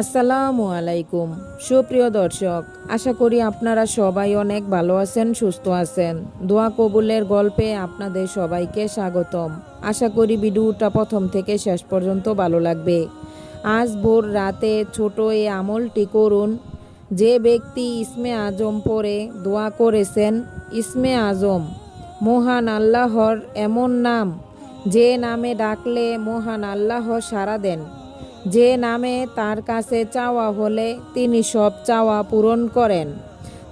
আসসালামু আলাইকুম। সুপ্রিয় দর্শক, আশা করি আপনারা সবাই অনেক ভালো আছেন, সুস্থ আছেন। দোয়া কবুলের গল্পে আপনাদের সবাইকে স্বাগতম। আশা করি ভিডিওটা প্রথম থেকে শেষ পর্যন্ত ভালো লাগবে। আজ ভোর রাতে ছোট এই আমলটি করুন। যে ব্যক্তি ইসমে আজম পরে দোয়া করেছেন, ইসমে আজম, মহান আল্লাহর এমন নাম, যে নামে ডাকলে মহান আল্লাহ সাড়া দেন। যে নামে তার কাছে চাওয়া হলে তিনি সব চাওয়া পূরণ করেন।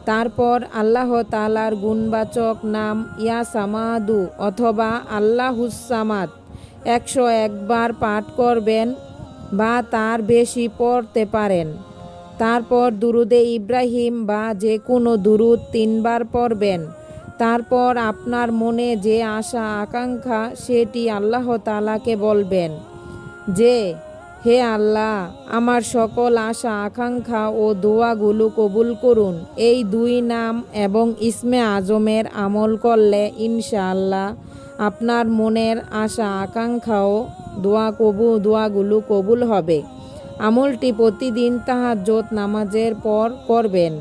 তারপর আল্লাহ তালার গুণবাচক নাম ইয়া সামাদু অথবা আল্লাহুসামাদ একশো একবার পাঠ করবেন বা তার বেশি পড়তে পারেন। তারপর দুরুদে ইব্রাহিম বা যে কোনো দুরুদ তিনবার পড়বেন। তারপর আপনার মনে যে আশা আকাঙ্ক্ষা সেটি আল্লাহ তালাকে বলবেন যে হে আল্লাহ, আমার সকল আশা, আকাঙ্ক্ষা ও দোয়াগুলো কবুল করুন। এই দুই নাম এবং ইসমে আজমের আমল করলে ইনশাআল্লাহ আপনার মনের আশা আকাঙ্ক্ষাও দোয়া কবু, দোয়াগুলো কবুল হবে। আমলটি প্রতিদিন তাহাজ্জত নামাজের পর করবেন।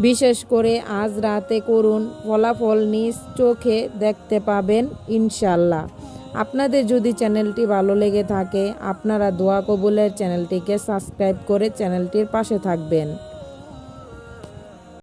বিশেষ করে আজ রাতে করুন, ফলাফল নিজ চোখে দেখতে পাবেন ইনশাল্লাহ আপনাদের যদি চ্যানেলটি ভালো লেগে থাকে, আপনারা দোয়া কবুলের চ্যানেলটিকে সাবস্ক্রাইব করে চ্যানেলটির পাশে থাকবেন।